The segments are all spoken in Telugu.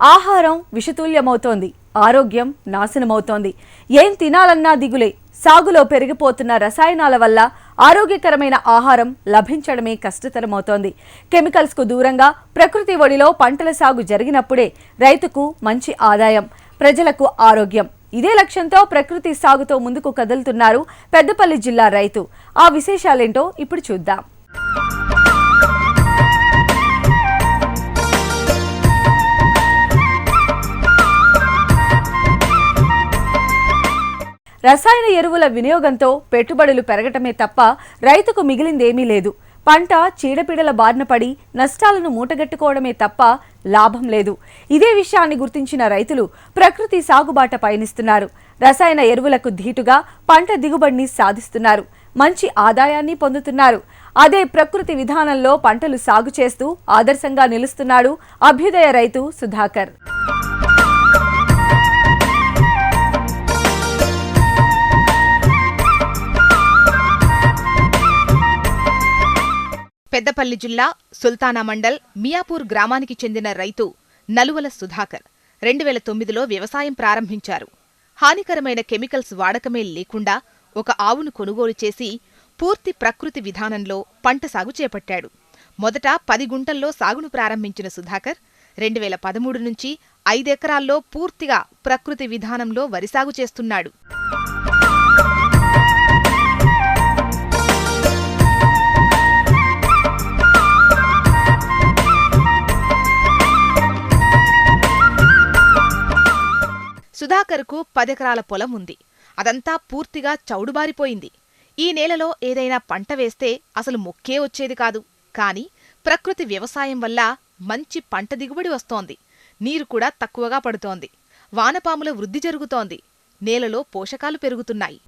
ఆహారం విషతుల్యమవుతోంది ఆరోగ్యం నాశనమవుతోంది. ఏం తినాలన్నా దిగులే సాగులో పెరిగిపోతున్న రసాయనాల వల్ల ఆరోగ్యకరమైన ఆహారం లభించడమే కష్టతరమవుతోంది. కెమికల్స్కు దూరంగా ప్రకృతి ఒడిలో పంటల సాగు జరిగినప్పుడే రైతుకు మంచి ఆదాయం ప్రజలకు ఆరోగ్యం. ఇదే లక్ష్యంతో ప్రకృతి సాగుతో ముందుకు కదులుతున్నారు పెద్దపల్లి జిల్లా రైతు. ఆ విశేషాలేంటో ఇప్పుడు చూద్దాం. రసాయన ఎరువుల వినియోగంతో పెట్టుబడులు పెరగటమే తప్ప రైతుకు మిగిలిందేమీ లేదు. పంట చీడపీడల బారిన పడి నష్టాలను మూటగట్టుకోవడమే తప్ప లాభం లేదు. ఇదే విషయాన్ని గుర్తించిన రైతులు ప్రకృతి సాగుబాట పయనిస్తున్నారు. రసాయన ఎరువులకు ధీటుగా పంట దిగుబడిని సాధిస్తున్నారు. మంచి ఆదాయాన్ని పొందుతున్నారు. అదే ప్రకృతి విధానంలో పంటలు సాగు చేస్తూ ఆదర్శంగా నిలుస్తున్నాడు అభ్యుదయ రైతు సుధాకర్. పెద్దపల్లి జిల్లా సుల్తానా మండల్ మియాపూర్ గ్రామానికి చెందిన రైతు నలువల సుధాకర్ రెండు వేల తొమ్మిదిలో వ్యవసాయం ప్రారంభించారు. హానికరమైన కెమికల్స్ వాడకమే లేకుండా ఒక ఆవును కొనుగోలు చేసి పూర్తి ప్రకృతి విధానంలో పంట సాగు చేపట్టాడు. మొదట పది గుంటల్లో సాగును ప్రారంభించిన సుధాకర్ రెండు వేల పదమూడు నుంచి ఐదెకరాల్లో పూర్తిగా ప్రకృతి విధానంలో వరి సాగు చేస్తున్నాడు. సుధాకర్కు పదెకరాల పొలం ఉంది. అదంతా పూర్తిగా చౌడుబారిపోయింది. ఈ నేలలో ఏదైనా పంట వేస్తే అసలు మొక్కే వచ్చేది కాదు. కాని ప్రకృతి వ్యవసాయం వల్ల మంచి పంట దిగుబడి వస్తోంది. నీరు కూడా తక్కువగా పడుతోంది. వానపాముల వృద్ధి జరుగుతోంది. నేలలో పోషకాలు పెరుగుతున్నాయి.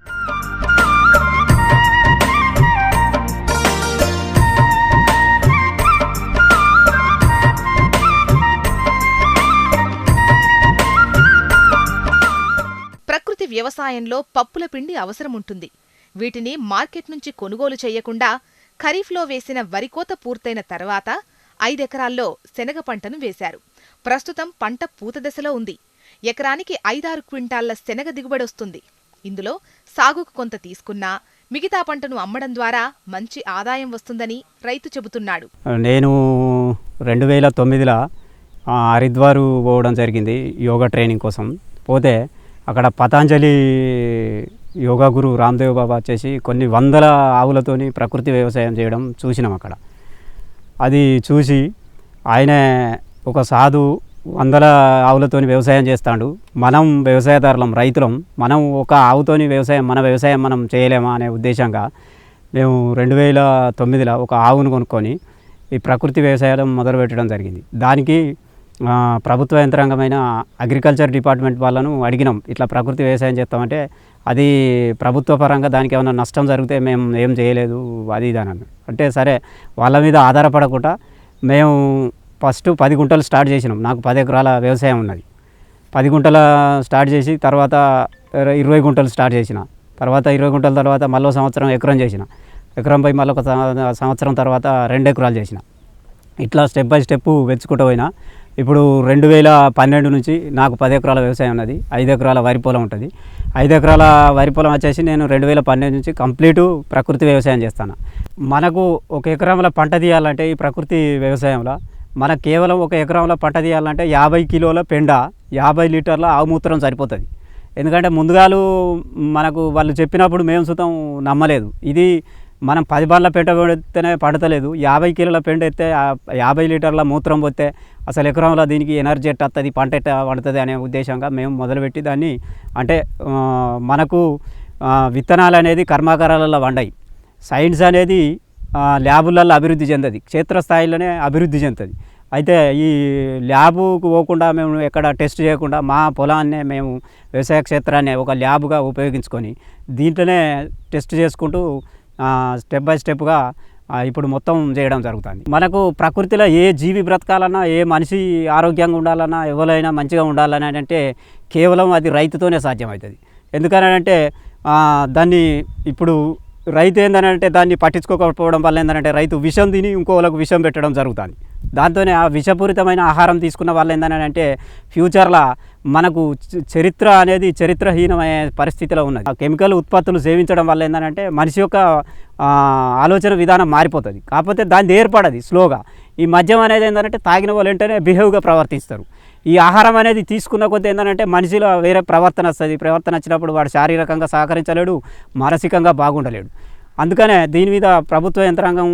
వ్యవసాయంలో పప్పుల పిండి అవసరముంటుంది. వీటిని మార్కెట్ నుంచి కొనుగోలు చేయకుండా ఖరీఫ్లో వేసిన వరికోత పూర్తయిన తర్వాత ఐదెకరాల్లో శనగ పంటను వేశారు. ప్రస్తుతం పంట పూత దశలో ఉంది. ఎకరానికి ఐదారు క్వింటాళ్ళ శనగ దిగుబడొస్తుంది ఇందులో సాగుకు కొంత తీసుకున్నా మిగతా పంటను అమ్మడం ద్వారా మంచి ఆదాయం వస్తుందని రైతు చెబుతున్నాడు. నేను రెండు వేల తొమ్మిదిలో హరిద్వారు పోవడం జరిగింది యోగా ట్రైనింగ్ కోసం. పోతే అక్కడ పతాంజలి యోగా గురు రామ్దేవ్ బాబా వచ్చేసి కొన్ని వందల ఆవులతోని ప్రకృతి వ్యవసాయం చేయడం చూసినాం అక్కడ. అది చూసి ఆయన ఒక సాధు వందల ఆవులతోని వ్యవసాయం చేస్తాడు. మనం వ్యవసాయదారులం రైతులం మనం ఒక ఆవుతోని వ్యవసాయం మన వ్యవసాయం మనం చేయలేమా అనే ఉద్దేశంగా మేము రెండు వేల తొమ్మిదిలో ఒక ఆవును కొనుక్కొని ఈ ప్రకృతి వ్యవసాయం మొదలుపెట్టడం జరిగింది. దానికి ప్రభుత్వ యంత్రాంగమైన అగ్రికల్చర్ డిపార్ట్మెంట్ వాళ్ళను అడిగినాం. ఇట్లా ప్రకృతి వ్యవసాయం చేస్తామంటే అది ప్రభుత్వ పరంగా దానికి ఏమైనా నష్టం జరిగితే మేము ఏం చేయలేదు అది ఇది అంటే సరే వాళ్ళ మీద ఆధారపడకుండా మేము ఫస్ట్ పది గుంటలు స్టార్ట్ చేసినాం. నాకు పది ఎకరాల వ్యవసాయం ఉన్నది. పది గుంటల స్టార్ట్ చేసి తర్వాత ఇరవై గుంటలు స్టార్ట్ చేసిన. తర్వాత ఇరవై గుంటల తర్వాత మళ్ళీ సంవత్సరం ఎకరం చేసిన. ఎకరంపై మళ్ళీ ఒక సంవత్సరం తర్వాత రెండు ఎకరాలు చేసిన. ఇట్లా స్టెప్ బై స్టెప్ వెచ్చుకుంటూ పోయినా ఇప్పుడు రెండు వేల పన్నెండు నుంచి నాకు పది ఎకరాల వ్యవసాయం ఉన్నది ఐదు ఎకరాల వరి పొలం ఉంటుంది. ఐదు ఎకరాల వరి పొలం వచ్చేసి నేను రెండు వేల పన్నెండు నుంచి కంప్లీట్ ప్రకృతి వ్యవసాయం చేస్తాను. మనకు ఒక ఎకరంలో పంట తీయాలంటే ఈ ప్రకృతి వ్యవసాయంలో మనకు కేవలం ఒక ఎకరంలో పంట తీయాలంటే యాభై కిలోల పెండ యాభై లీటర్ల ఆవుమూత్రం సరిపోతుంది. ఎందుకంటే ముందుగాలు మనకు వాళ్ళు చెప్పినప్పుడు మేము సుతం నమ్మలేదు. ఇది మనం పది బార్ల పెంట పెడితేనే పడతలేదు. యాభై కిలోల పెంట ఎత్తే యాభై లీటర్ల మూత్రం పోతే అసలు ఎకరంలో దీనికి ఎనర్జీ ఎట్ట వస్తుంది పంట ఎట్ట పడుతుంది అనే ఉద్దేశంగా మేము మొదలుపెట్టి దాన్ని అంటే మనకు విత్తనాలు అనేది కర్మాగారాలలో వండాయి సైన్స్ అనేది ల్యాబులలో అభివృద్ధి చెందది. క్షేత్రస్థాయిలోనే అభివృద్ధి చెందుతుంది. అయితే ఈ ల్యాబుకు పోకుండా మేము ఎక్కడ టెస్ట్ చేయకుండా మా పొలాన్నే మేము వ్యవసాయ క్షేత్రాన్ని ఒక ల్యాబ్గా ఉపయోగించుకొని దీంట్లోనే టెస్ట్ చేసుకుంటూ స్టెప్ బై స్టెప్గా ఇప్పుడు మొత్తం చేయడం జరుగుతుంది. మనకు ప్రకృతిలో ఏ జీవి బ్రతకాలన్నా ఏ మనిషి ఆరోగ్యంగా ఉండాలన్నా ఎవరైనా మంచిగా ఉండాలని అంటే కేవలం అది రైతుతోనే సాధ్యమవుతుంది. ఎందుకనంటే దాన్ని ఇప్పుడు రైతు ఏందనంటే దాన్ని పట్టించుకోకపోవడం వల్ల ఏంటంటే రైతు విషం తిని ఇంకోలకు విషం పెట్టడం జరుగుతుంది. దాంతోనే ఆ విషపూరితమైన ఆహారం తీసుకున్న వాళ్ళు ఏంటంటే ఫ్యూచర్లో మనకు చరిత్ర అనేది చరిత్రహీనమయ్యే పరిస్థితిలో ఉన్నది. ఆ కెమికల్ ఉత్పత్తులు సేవించడం వల్ల ఏంటంటే మనిషి యొక్క ఆలోచన విధానం మారిపోతుంది. కాకపోతే దాన్ని ఏర్పడది స్లోగా. ఈ మద్యం అనేది ఏంటంటే తాగిన వాళ్ళు వెంటనే బిహేవ్గా ప్రవర్తిస్తారు. ఈ ఆహారం అనేది తీసుకున్న కొద్దీ ఏంటంటే మనిషిలో వేరే ప్రవర్తన వస్తుంది. ప్రవర్తన వచ్చినప్పుడు వాడు శారీరకంగా సహకరించలేడు మానసికంగా బాగుండలేడు. అందుకనే దీని మీద ప్రభుత్వ యంత్రాంగం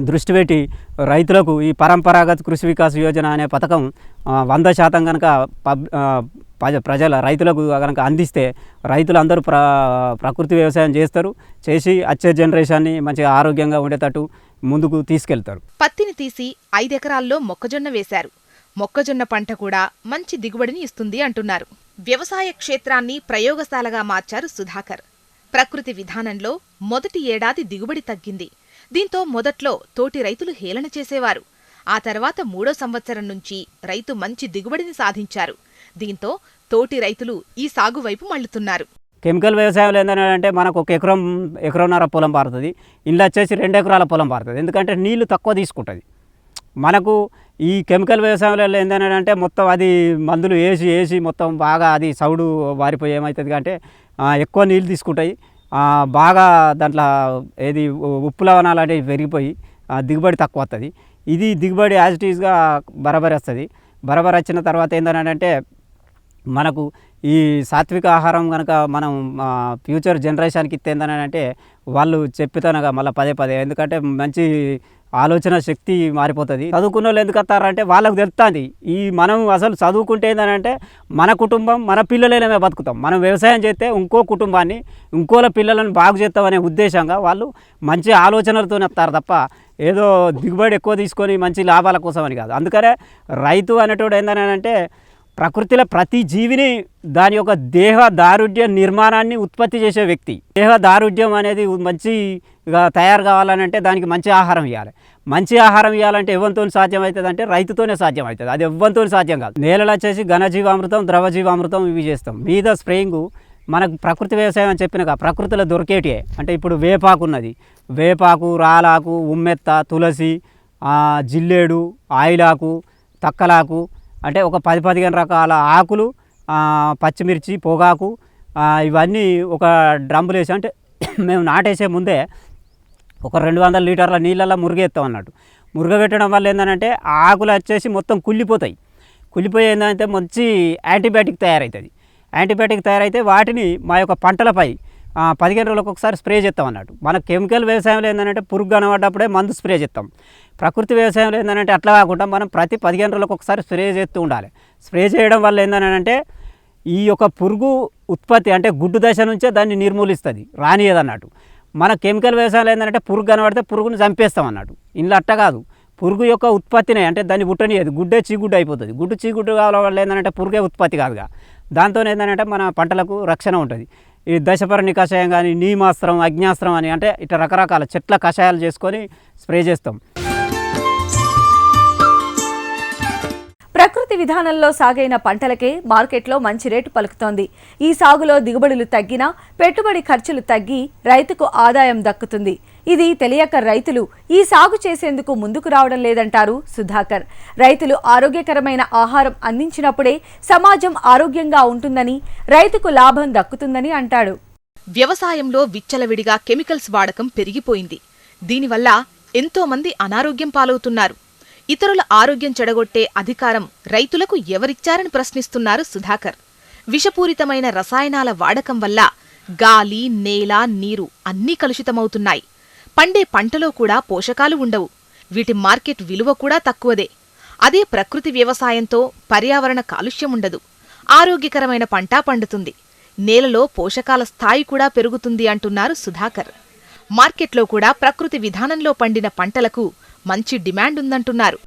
దృష్టి పెట్టి రైతులకు ఈ పరంపరాగత కృషి వికాస్ యోజన అనే పథకం వంద శాతం కనుక పబ్ ప్రజ- ప్రజల రైతులకు కనుక అందిస్తే రైతులందరూ ప్ర ప్రకృతి వ్యవసాయం చేస్తారు చేసి వచ్చే జనరేషన్ని మంచిగా ఆరోగ్యంగా ఉండేటట్టు ముందుకు తీసుకెళ్తారు. పత్తిని తీసి ఐదెకరాల్లో మొక్కజొన్న వేశారు. మొక్కజొన్న పంట కూడా మంచి దిగుబడిని ఇస్తుంది అంటున్నారు. వ్యవసాయ క్షేత్రాన్ని ప్రయోగశాలగా మార్చారు సుధాకర్. ప్రకృతి విధానంలో మొదటి ఏడాది దిగుబడి తగ్గింది. దీంతో మొదట్లో తోటి రైతులు హేళన చేసేవారు. ఆ తర్వాత మూడో సంవత్సరం నుంచి రైతు మంచి దిగుబడిని సాధించారు. దీంతో తోటి రైతులు ఈ సాగు వైపు మళ్ళుతున్నారు కెమికల్ వ్యవసాయంలో ఏంటంటే మనకు ఒక ఎకరం ఎకరంన్నర పొలం పారుతుంది. ఇందులో వచ్చేసి రెండు ఎకరాల పొలం పారుతుంది. ఎందుకంటే నీళ్ళు తక్కువ తీసుకుంటుంది. మనకు ఈ కెమికల్ వ్యవసాయంలో ఏంటంటే మొత్తం అది మందులు వేసి వేసి మొత్తం బాగా అది సౌడు వారిపోయి ఏమవుతుంది అంటే ఎక్కువ నీళ్ళు తీసుకుంటాయి. బాగా దాంట్లో ఏది ఉ- ఉప్పు లవణాలు అనేవి పెరిగిపోయి దిగుబడి తక్కువ వస్తుంది ఇది దిగుబడి యాజ్ ఇట్ ఈస్గా బరాబరి వస్తుంది. బరాబర్ వచ్చిన తర్వాత ఏంటంటే మనకు ఈ సాత్విక ఆహారం కనుక మనం ఫ్యూచర్ జనరేషన్కి ఇస్తే ఏంటంటే వాళ్ళు చెప్తానగా మళ్ళీ పదే పదే. ఎందుకంటే మంచి ఆలోచన శక్తి మారిపోతుంది. చదువుకున్న వాళ్ళు ఎందుకు వస్తారంటే వాళ్ళకు తెలుస్తుంది. ఈ మనం అసలు చదువుకుంటే ఏంటంటే మన కుటుంబం మన పిల్లలమే బతుకుతాం. మనం వ్యవసాయం చేస్తే ఇంకో కుటుంబాన్ని ఇంకోల పిల్లలను బాగు చేస్తామనే ఉద్దేశంగా వాళ్ళు మంచి ఆలోచనలతో వస్తారు తప్ప ఏదో దిగుబడి ఎక్కువ తీసుకొని మంచి లాభాల కోసం అని కాదు. అందుకనే రైతు అనేటోడు ఏంటంటే ప్రకృతిలో ప్రతి జీవిని దాని యొక్క దేహ దారుఢ్య నిర్మాణాన్ని ఉత్పత్తి చేసే వ్యక్తి. దేహ దారుఢ్యం అనేది మంచిగా తయారు కావాలని అంటే దానికి మంచి ఆహారం ఇవ్వాలి మంచి ఆహారం ఇవ్వాలంటే ఎవరితో సాధ్యం అవుతుంది అంటే రైతుతోనే సాధ్యం అవుతుంది అది ఎవరితో సాధ్యం కాదు. నేలలో వచ్చేసి ఘనజీవామృతం ద్రవజీవామృతం ఇవి చేస్తాం. మీద స్ప్రేయింగ్ మనకు ప్రకృతి వ్యవసాయం అని చెప్పినగా ప్రకృతిలో దొరికేటివే అంటే ఇప్పుడు వేపాకు ఉన్నది. వేపాకు రాలాకు ఉమ్మెత్త తులసి జిల్లేడు ఆయిలాకు తక్కలాకు అంటే ఒక పది పదిహేను రకాల ఆకులు పచ్చిమిర్చి పొగాకు ఇవన్నీ ఒక డ్రమ్ములు వేసి అంటే మేము నాటేసే ముందే ఒక రెండు వందల లీటర్ల నీళ్ళల్లో మురుగేస్తాం అన్నట్టు. మురుగబెట్టడం వల్ల ఏంటంటే ఆకులు వచ్చేసి మొత్తం కుళ్ళిపోతాయి. కుళ్ళిపోయి ఏంటంటే మంచి యాంటీబయాటిక్ తయారవుతుంది యాంటీబయాటిక్ తయారైతే వాటిని మా యొక్క పంటలపై పదిహేను రోజులకు ఒకసారి స్ప్రే చేస్తాం అన్నట్టు. మన కెమికల్ వ్యవసాయంలో ఏంటంటే పురుగు కనబడ్డప్పుడే మందు స్ప్రే చేస్తాం. ప్రకృతి వ్యవసాయంలో ఏంటంటే అట్లా కాకుండా మనం ప్రతి పదిహేను రోజులకు ఒకసారి స్ప్రే చేస్తూ ఉండాలి. స్ప్రే చేయడం వల్ల ఏంటంటే ఈ యొక్క పురుగు ఉత్పత్తి అంటే గుడ్డు దశ నుంచే దాన్ని నిర్మూలిస్తుంది రానియదన్నట్టు. మన కెమికల్ వ్యవసాయంలో ఏంటంటే పురుగు కనబడితే పురుగుని చంపేస్తాం అన్నట్టు. ఇంట్లో అట్ట కాదు. పురుగు యొక్క ఉత్పత్తినే అంటే దాన్ని పుట్టనియదు గుడ్డే చీగుడ్డు అయిపోతుంది. గుడ్డు చీగుడ్డు కావడం వల్ల ఏంటంటే పురుగే ఉత్పత్తి కాదుగా. దాంతో ఏంటంటే మన పంటలకు రక్షణ ఉంటుంది. ఈ దశపర్ణి కషాయం కానీ నీమాస్త్రం అగ్నాస్త్రం అని అంటే ఇట్లా రకరకాల చెట్ల కషాయాలు చేసుకొని స్ప్రే చేస్తాం. ప్రకృతి విధానంలో సాగైన పంటలకే మార్కెట్లో మంచి రేటు పలుకుతోంది. ఈ సాగులో దిగుబడులు తగ్గినా పెట్టుబడి ఖర్చులు తగ్గి రైతుకు ఆదాయం దక్కుతుంది. ఇది తెలియక రైతులు ఈ సాగు చేసేందుకు ముందుకు రావడం లేదంటారు సుధాకర్. రైతులు ఆరోగ్యకరమైన ఆహారం అందించినప్పుడే సమాజం ఆరోగ్యంగా ఉంటుందని రైతుకు లాభం దక్కుతుందని అంటాడు. వ్యవసాయంలో విచ్చలవిడిగా కెమికల్స్ వాడకం పెరిగిపోయింది. దీనివల్ల ఎంతోమంది అనారోగ్యం పాలవుతున్నారు. ఇతరుల ఆరోగ్యం చెడగొట్టే అధికారం రైతులకు ఎవరిచ్చారని ప్రశ్నిస్తున్నారు సుధాకర్. విషపూరితమైన రసాయనాల వాడకం వల్ల గాలి నేల నీరు అన్నీ కలుషితమవుతున్నాయి. పండే పంటలో కూడా పోషకాలు ఉండవు. వీటి మార్కెట్ విలువ కూడా తక్కువదే. అదే ప్రకృతి వ్యవసాయంతో పర్యావరణ కాలుష్యం ఉండదు. ఆరోగ్యకరమైన పంట పండుతుంది. నేలలో పోషకాల స్థాయి కూడా పెరుగుతుంది అంటున్నారు సుధాకర్. మార్కెట్లో కూడా ప్రకృతి విధానంలో పండిన పంటలకు మంచి డిమాండ్ ఉందంటున్నారు.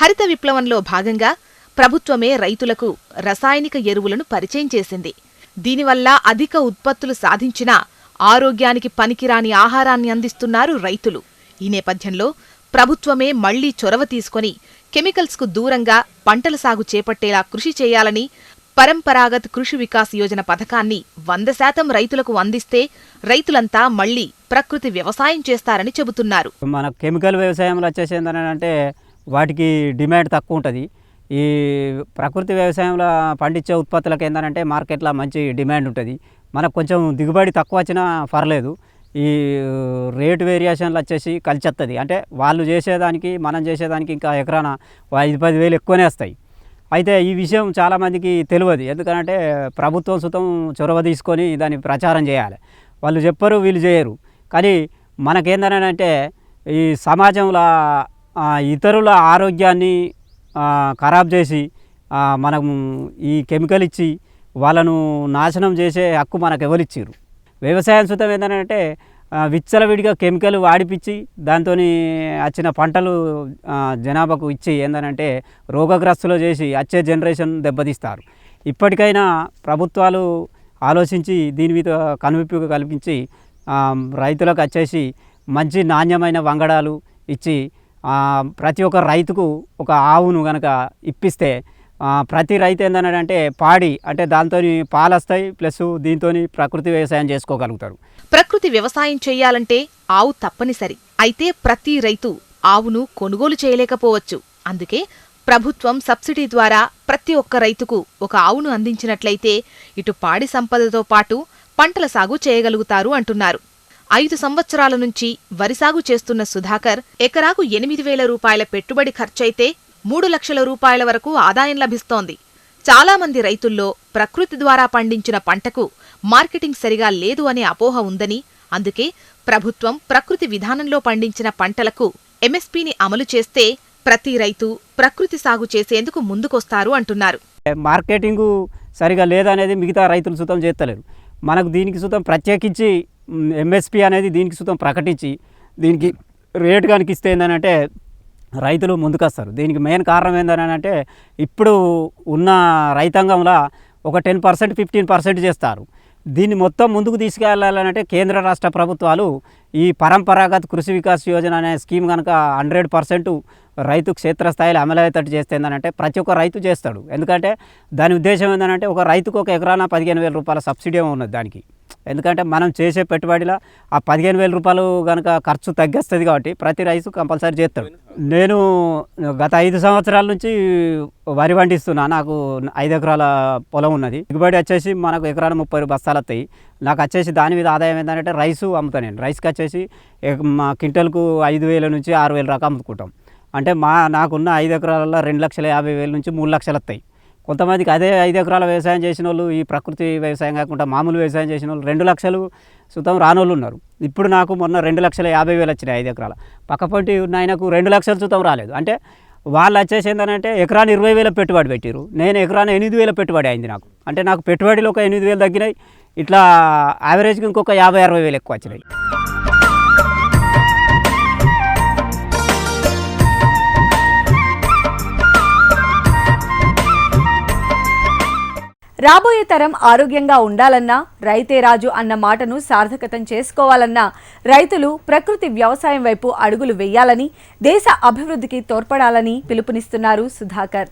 హరిత విప్లవంలో భాగంగా ప్రభుత్వమే రైతులకు రసాయనిక ఎరువులను పరిచయం చేసింది. దీనివల్ల అధిక ఉత్పత్తులు సాధించినా ఆరోగ్యానికి పనికిరాని ఆహారాన్ని అందిస్తున్నారు రైతులు. ఈ నేపథ్యంలో ప్రభుత్వమే మళ్ళీ చొరవ తీసుకొని కెమికల్స్కు దూరంగా పంటల సాగు చేపట్టేలా కృషి చేయాలని పరంపరాగత్ కృషి వికాస్ యోజన పథకాన్ని వంద శాతం రైతులకు అందిస్తే రైతులంతా మళ్ళీ ప్రకృతి వ్యవసాయం చేస్తారని చెబుతున్నారు. మన కెమికల్ వ్యవసాయంలో వచ్చేసి ఏంటంటే వాటికి డిమాండ్ తక్కువ ఉంటుంది. ఈ ప్రకృతి వ్యవసాయంలో పండించే ఉత్పత్తులకు ఏంటంటే మార్కెట్లో మంచి డిమాండ్ ఉంటుంది. మనకు కొంచెం దిగుబడి తక్కువ వచ్చినా పర్లేదు. ఈ రేట్ వేరియేషన్లు వచ్చేసి కలిచేస్తుంది అంటే వాళ్ళు చేసేదానికి మనం చేసేదానికి ఇంకా ఎకరాన ఐదు పది వేలు ఎక్కువనే వస్తాయి. అయితే ఈ విషయం చాలామందికి తెలియదు. ఎందుకంటే ప్రభుత్వం సుతం చొరవ తీసుకొని దాన్ని ప్రచారం చేయాలి. వాళ్ళు చెప్పరు వీళ్ళు చేయరు. కానీ మనకేందనంటే ఈ సమాజంలో ఇతరుల ఆరోగ్యాన్ని ఖరాబ్ చేసి మనం ఈ కెమికల్ ఇచ్చి వాళ్ళను నాశనం చేసే హక్కు మనకు ఎవరిచ్చారు వ్యవసాయం సుతం ఏంటంటే విచ్చలవిడిగా కెమికల్ వాడిపించి దాంతో వచ్చిన పంటలు జనాభాకు ఇచ్చి ఏంటంటే రోగగ్రస్తులు చేసి వచ్చే జనరేషన్ దెబ్బతీస్తారు. ఇప్పటికైనా ప్రభుత్వాలు ఆలోచించి దీని మీద కనువిప్పు కల్పించి రైతులకు వచ్చేసి మంచి నాణ్యమైన వంగడాలు ఇచ్చి ప్రతి ఒక్క రైతుకు ఒక ఆవును కనుక ఇప్పిస్తే ప్రతి రైతు ఏంటంటే పాడి అంటే దాంతో పాలు వస్తాయి ప్లస్ దీంతో ప్రకృతి వ్యవసాయం చేసుకోగలుగుతారు. ప్రకృతి వ్యవసాయం చేయాలంటే ఆవు తప్పనిసరి. అయితే ప్రతి రైతు ఆవును కొనుగోలు చేయలేకపోవచ్చు. అందుకే ప్రభుత్వం సబ్సిడీ ద్వారా ప్రతి ఒక్క రైతుకు ఒక ఆవును అందించినట్లయితే ఇటు పాడి సంపదతో పాటు పంటల సాగు చేయగలుగుతారు అంటున్నారు. ఐదు సంవత్సరాల నుంచి వరి సాగు చేస్తున్న సుధాకర్ ఎకరాకు ఎనిమిది వేల రూపాయల పెట్టుబడి ఖర్చయితే మూడు లక్షల రూపాయల వరకు ఆదాయం లభిస్తోంది. చాలామంది రైతుల్లో ప్రకృతి ద్వారా పండించిన పంటకు మార్కెటింగ్ సరిగా లేదు అనే అపోహ ఉందని అందుకే ప్రభుత్వం ప్రకృతి విధానంలో పండించిన పంటలకు ఎంఎస్పీని అమలు చేస్తే ప్రతి రైతు ప్రకృతి సాగు చేసేందుకు ముందుకొస్తారు అంటున్నారు. మార్కెటింగు సరిగా లేదనేది మిగతా రైతులు సుతం చేస్తలేరు. మనకు దీనికి సుతం ప్రత్యేకించి ఎంఎస్పి అనేది దీనికి సుతం ప్రకటించి దీనికి రేటు కనుక ఇస్తే ఏంటంటే రైతులు ముందుకొస్తారు. దీనికి మెయిన్ కారణం ఏంటంటే ఇప్పుడు ఉన్న రైతాంగంలో ఒక టెన్ పర్సెంట్ ఫిఫ్టీన్ పర్సెంట్ చేస్తారు. దీన్ని మొత్తం ముందుకు తీసుకెళ్ళాలంటే కేంద్ర రాష్ట్ర ప్రభుత్వాలు ఈ పరంపరాగత కృషి వికాస్ యోజన అనే స్కీమ్ కనుక హండ్రెడ్ పర్సెంట్ రైతు క్షేత్రస్థాయిలో అమలయ్యేటట్టు చేస్తే ఏంటంటే ప్రతి ఒక్క రైతు చేస్తాడు. ఎందుకంటే దాని ఉద్దేశం ఏంటంటే ఒక రైతుకు ఒక ఎకరాన పదిహేను వేల రూపాయల సబ్సిడీ ఉన్నది దానికి. ఎందుకంటే మనం చేసే పెట్టుబడిలో ఆ పదిహేను వేల రూపాయలు కనుక ఖర్చు తగ్గిస్తుంది కాబట్టి ప్రతి రైతు కంపల్సరీ చేస్తాడు. నేను గత ఐదు సంవత్సరాల నుంచి వరి పండిస్తున్నా. నాకు ఐదు ఎకరాల పొలం ఉన్నది. దిగుబడి వచ్చేసి మనకు ఎకరాలు ముప్పై బస్తాలు వస్తాయి. నాకు వచ్చేసి దాని మీద ఆదాయం ఏంటంటే రైసు అమ్ముతాను నేను. రైస్కి వచ్చేసి మా క్వింటల్కు ఐదు వేల నుంచి ఆరు వేల దాకా అమ్ముకుంటాం. అంటే మా నాకున్న ఐదు ఎకరాలలో రెండు లక్షల యాభై వేల నుంచి మూడు లక్షలు వస్తాయి. కొంతమందికి అదే ఐదు ఎకరాల వ్యవసాయం చేసిన వాళ్ళు ఈ ప్రకృతి వ్యవసాయం కాకుండా మామూలు వ్యవసాయం చేసిన వాళ్ళు రెండు లక్షలు సుతం రానోళ్ళు ఉన్నారు. ఇప్పుడు నాకు మొన్న రెండు లక్షల యాభై వేలు వచ్చినాయి ఐదు ఎకరాల. పక్కపొంటి నాయనకు ఆయనకు రెండు లక్షలు సుతం రాలేదు. అంటే వాళ్ళు వచ్చేసి ఏంటంటే ఎకరాన్ని ఇరవై వేల పెట్టుబడి పెట్టారు నేను ఎకరాన్ని ఎనిమిది వేల పెట్టుబడి అయింది నాకు. అంటే నాకు పెట్టుబడిలో ఒక ఎనిమిది వేలు తగ్గినాయి. ఇట్లా యావరేజ్కి ఇంకొక యాభై అరవై వేలు ఎక్కువ వచ్చినాయి. రాబోయే తరం ఆరోగ్యంగా ఉండాలన్నా రైతే రాజు అన్న మాటను సార్థకతం చేసుకోవాలన్నా రైతులు ప్రకృతి వ్యవసాయం వైపు అడుగులు వేయాలని దేశ అభివృద్ధికి తోడ్పడాలని పిలుపునిస్తున్నారు సుధాకర్.